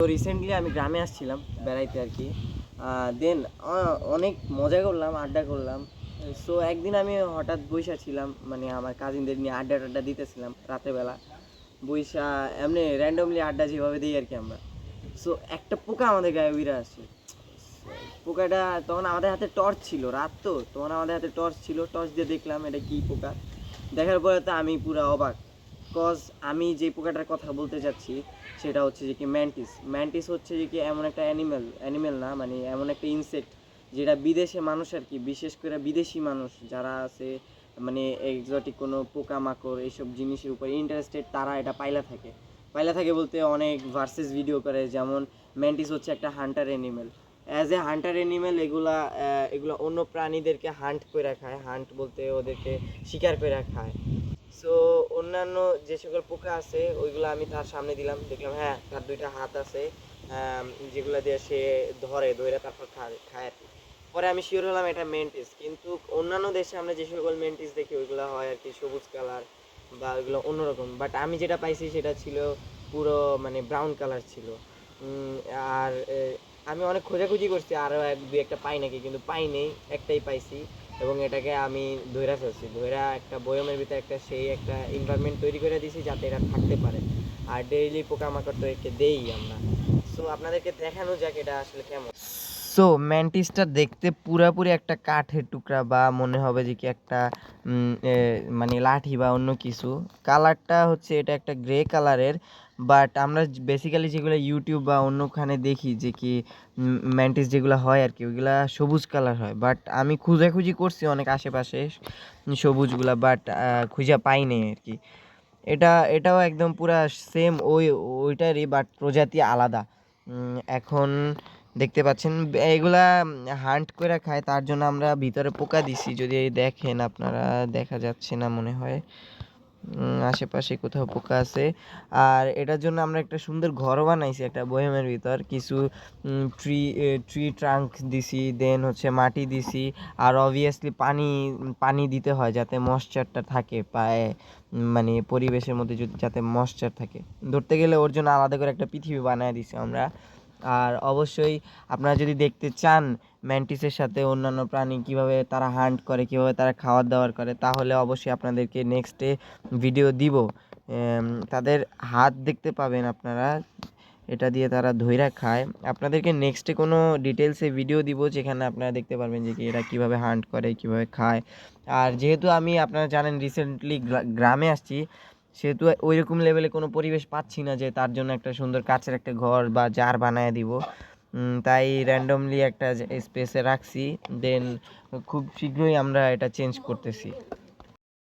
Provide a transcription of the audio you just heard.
তো রিসেন্টলি আমি গ্রামে আসছিলাম বেড়াইতে আর কি। দেন অনেক মজা করলাম, আড্ডা করলাম। সো একদিন আমি হঠাৎ বৈশা ছিলাম মানে আমার কাজিনদের নিয়ে আড্ডা টাড্ডা দিতেছিলাম রাতেরবেলা বৈশা এমনি র্যান্ডমলি আড্ডা যেভাবে দিই আর কি আমরা। সো একটা পোকা আমাদের গায়ে উইরা আসছে। পোকাটা তখন আমাদের হাতে টর্চ ছিল, রাত তো, তখন আমাদের হাতে টর্চ ছিল টর্চ দিয়ে দেখলাম এটা কি পোকা। দেখার পরে তো আমি পুরো অবাক। কজ আমি যে পোকাটার কথা বলতে চাচ্ছি সেটা হচ্ছে যে কি ম্যান্টিস ম্যান্টিস হচ্ছে যে কি এমন একটা অ্যানিমেল অ্যানিমেল না মানে এমন একটা ইনসেক্ট যেটা বিদেশে মানুষ আর কি, বিশেষ করে বিদেশি মানুষ যারা আছে মানে এক্সোটিক কোনো পোকামাকড় এইসব জিনিসের উপর ইন্টারেস্টেড তারা এটা পাইলা থাকে। পাইলা থাকে বলতে অনেক ভার্সেস ভিডিও করে, যেমন ম্যান্টিস হচ্ছে একটা hunter animal as a hunter animal এগুলা এগুলা অন্য প্রাণীদেরকে হান্ট করে খায় হান্ট বলতে ওদেরকে শিকার করে খায়। সো অন্যান্য যে সকল পোকা আছে, ওইগুলো আমি তার সামনে দিলাম। দেখলাম হ্যাঁ তার দুইটা হাত আছে যেগুলো দিয়ে সে ধরে ধরে তারপর খায় আর কি। পরে আমি শিওর হলাম এটা মেন্টিস কিন্তু অন্যান্য দেশে আমরা যে সকল মেন্টিস দেখি, ওইগুলো হয় আর কি সবুজ কালার বা ওইগুলো অন্যরকম। বাট আমি যেটা পাইছি সেটা ছিল পুরো মানে ব্রাউন কালার ছিল। আর আমি অনেক খোঁজাখুঁজি করছি, আরও এক, দুই একটা পাই নাকি, কিন্তু পাই নেই, একটাই পাইছি। এবং এটাকে আমি ধইরা ফেলছি। ধইরা একটা বয়মের ভিতরে একটা সেই একটা এনভায়রনমেন্ট তৈরি করে দিয়েছি যাতে এরা থাকতে পারে। আর ডেইলি পোকামাকড় তো একে দেই আমরা। সো আপনাদেরকে দেখানো যাক এটা আসলে কেমন। সো ম্যান্টিসটা দেখতে পুরাপুরি একটা কাঠের টুকরা বা মনে হবে যে কি একটা মানে লাঠি বা অন্য কিছু। কালারটা হচ্ছে এটা একটা গ্রে কালারের বাট আমরা বেসিক্যালি যেগুলো ইউটিউব বা অন্যখানে দেখি যে কি ম্যান্টিস যেগুলো হয় আর কি, ওইগুলা সবুজ কালার হয়। বাট আমি খুঁজাখুঁজি করছি অনেক আশেপাশে সবুজগুলা বাট খুঁজে পাই নাই আর কি। এটা, এটাও একদম পুরা সেম ওই, ওইটারই বাট প্রজাতি আলাদা। এখন দেখতে পাচ্ছেন, এগুলা হান্ট করে খায়, তার জন্য আমরা ভিতরে পোকা দিছি। যদি দেখেন আপনারা, দেখা যাচ্ছে না মনে হয়। আশেপাশে কোথাও পোকা আছে। আর এটার জন্য আমরা একটা সুন্দর ঘর বানাইছি, একটা বয়ামের ভিতর। কিছু ট্রি ট্রি ট্রাঙ্ক দিছি দেন হচ্ছে মাটি দিছি। আর অবভিয়াসলি পানি পানি দিতে হয় যাতে ময়শ্চারটা থাকে, পায়ে মানে পরিবেশের মধ্যে যদি যাতে ময়শ্চার থাকে। ধরতে গেলে ওর জন্য আলাদা করে একটা পৃথিবী বানায় দিছি আমরা। আর অবশ্যই আপনারা যদি দেখতে চান ম্যান্টিসের সাথে অন্যান্য প্রাণী কীভাবে তারা হান্ট করে, কীভাবে তারা খাওয়ার দাওয়ার করে, তাহলে অবশ্যই আপনাদেরকে নেক্সটে ভিডিও দিব। তাদের হাত দেখতে পাবেন আপনারা, এটা দিয়ে তারা ধইরা খায়। আপনাদেরকে নেক্সটে কোনো ডিটেলসে ভিডিও দিব যেখানে আপনারা দেখতে পারবেন যে এরা কীভাবে হান্ট করে, কীভাবে খায়। আর যেহেতু আমি, আপনারা জানেন রিসেন্টলি গ্রামে আসছি সেহেতু ওই রকম লেভেলে কোনো পরিবেশ পাচ্ছি না যে তার জন্য একটা সুন্দর কাছের একটা ঘর বা জার বানায় দিব। তাই র্যান্ডমলি একটা স্পেসে রাখছি দেন খুব শীঘ্রই আমরা এটা চেঞ্জ করতেছি।